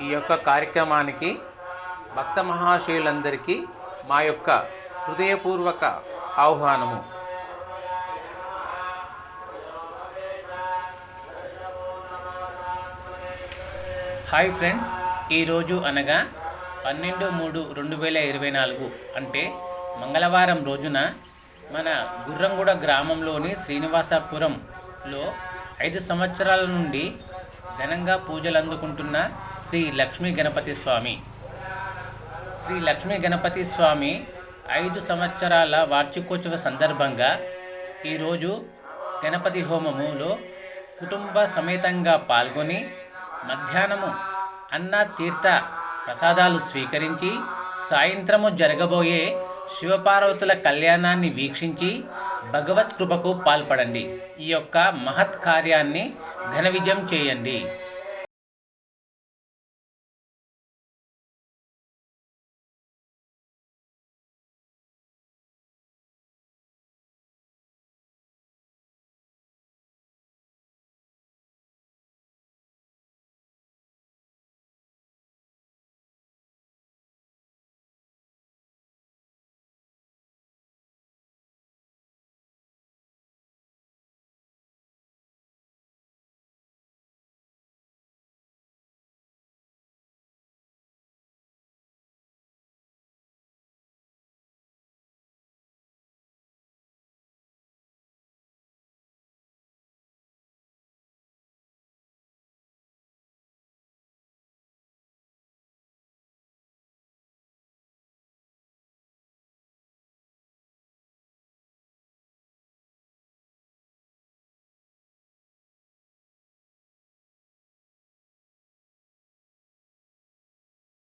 ఈ యొక్క కార్యక్రమానికి భక్త మహాశయులందరికీ మా యొక్క హృదయపూర్వక ఆహ్వానము. హాయ్ ఫ్రెండ్స్ ఈరోజు అనగా పన్నెండు మూడు రెండు వేల ఇరవై నాలుగు అంటే మంగళవారం రోజున మన గుర్రంగూడ గ్రామంలోని శ్రీనివాసపురంలో ఐదు సంవత్సరాల నుండి ఘనంగా పూజలు అందుకుంటున్న శ్రీ లక్ష్మీ గణపతి స్వామి. శ్రీ లక్ష్మీ గణపతి స్వామి ఐదు సంవత్సరాల వార్షికోత్సవ సందర్భంగా ఈరోజు గణపతి హోమములో కుటుంబ సమేతంగా పాల్గొని మధ్యాహ్నము అన్న తీర్థ ప్రసాదాలు స్వీకరించి సాయంత్రము జరగబోయే శివపార్వతుల కళ్యాణాన్ని వీక్షించి భగవత్ కృపకు పాల్పడండి. ఈ యొక్క మహత్ కార్యాన్ని ఘన విజయం చేయండి.